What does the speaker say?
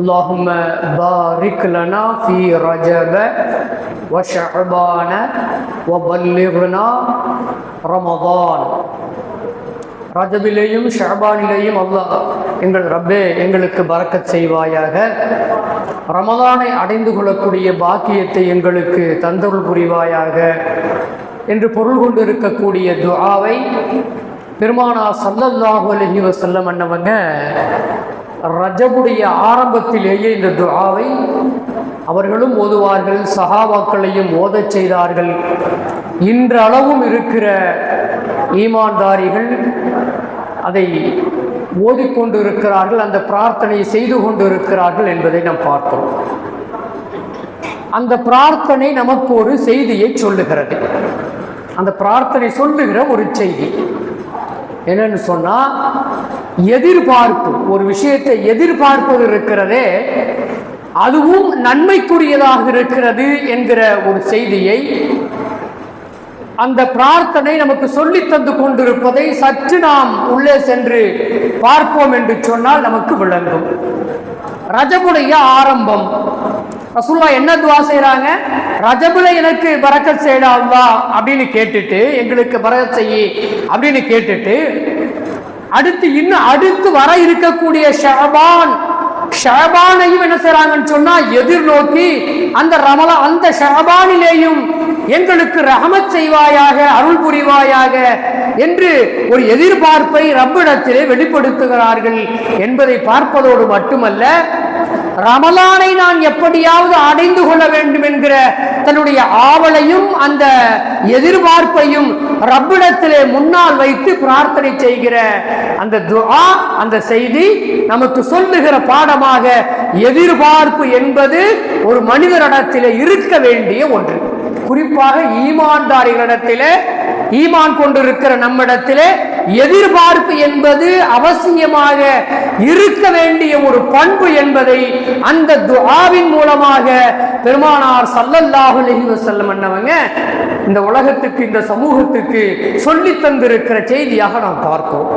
اللهم بارك لنا في رجب وشعبان وبلغنا رمضان ரஜபிலேயும் ஷாபானிலேயும் அல்லாஹ் எங்கள் ரப்பே எங்களுக்கு பறக்கச் செய்வாயாக ரமதானை அடைந்து கொள்ளக்கூடிய பாக்கியத்தை எங்களுக்கு தந்தருள் புரிவாயாக என்று பொருள் கொண்டு இருக்கக்கூடிய துஆவை பெருமானா சல்லல்லாஹு அலைஹி வஸல்லம் அன்னவங்க ரஜபுடைய ஆரம்பத்திலேயே இந்த துஆவை அவர்களும் ஓதுவார்கள் சஹாபாக்களையும் ஓதச் செய்தார்கள். இன்றளவும் இருக்கிற ஈமான்தாரிகள் அதை ஓதிக்கொண்டு இருக்கிறார்கள் அந்த பிரார்த்தனையை செய்து கொண்டு இருக்கிறார்கள் என்பதை நாம் பார்க்கிறோம். அந்த பிரார்த்தனை நமக்கு ஒரு செய்தியை சொல்லுகிறது. அந்த பிரார்த்தனை சொல்லுகிற ஒரு செய்தி. என்னன்னு சொன்னா எதிர்பார்ப்பு ஒரு விஷயத்தை எதிர்பார்ப்பது இருக்கிறதே அதுவும் நன்மைக்குரியதாக இருக்கிறது என்கிற ஒரு செய்தியை அந்த பிரார்த்தனை நமக்கு சொல்லி தந்து கொண்டிருப்பதை சற்று நாம் உள்ளே சென்று பார்ப்போம் என்று சொன்னால் நமக்கு விளங்கும். ரஜபுடைய ஆரம்பம். ரசூல்லா என்ன துவா செய்கிறாங்க ரஜபுல எனக்கு பரக்கத் செய்யடா அல்லா அப்படின்னு கேட்டுட்டு எங்களுக்கு பரக்கத் செய்யி அப்படின்னு கேட்டுட்டு அடுத்து இன்னும் அடுத்து வர இருக்கக்கூடிய ஷபான் ஷபானையும் என்ன செய்றாங்கன்னு சொன்னா எதிர்நோக்கி அந்த ரமலா அந்த ஷபானிலேயும் எங்களுக்கு ரஹமத் செய்வாயாக அருள் புரிவாயாக என்று ஒரு எதிர்பார்ப்பை ரப்பிடத்திலே வெளிப்படுத்துகிறார்கள் என்பதை பார்ப்பதோடு மட்டுமல்ல ரமலானை நான் எப்படியாவது அடைந்து கொள்ள வேண்டும் என்கிற தன்னுடைய ஆவலையும் அந்த எதிர்பார்ப்பையும் ரப்பிடத்திலே முன்னால் வைத்து பிரார்த்தனை செய்கிற அந்த துஆ அந்த செய்தி நமக்கு சொல்லுகிற பாடமாக எதிர்பார்ப்பு என்பது ஒரு மனிதரிடத்திலே இருக்க வேண்டிய ஒன்று. குறிப்பாக ஈமான்தாரிகளிடத்திலே ஈமான் கொண்டிருக்கிற நம்மிடத்திலே எதிர்பார்ப்பு என்பது அவசியமாக இருக்க வேண்டிய ஒரு பண்பு என்பதை அந்த துஆவின் மூலமாக பெருமானார் சல்லல்லாஹு அலைஹி வஸல்லம் இந்த உலகத்துக்கு இந்த சமூகத்துக்கு சொல்லி தந்திருக்கிற செய்தியாக நாம் பார்க்கிறோம்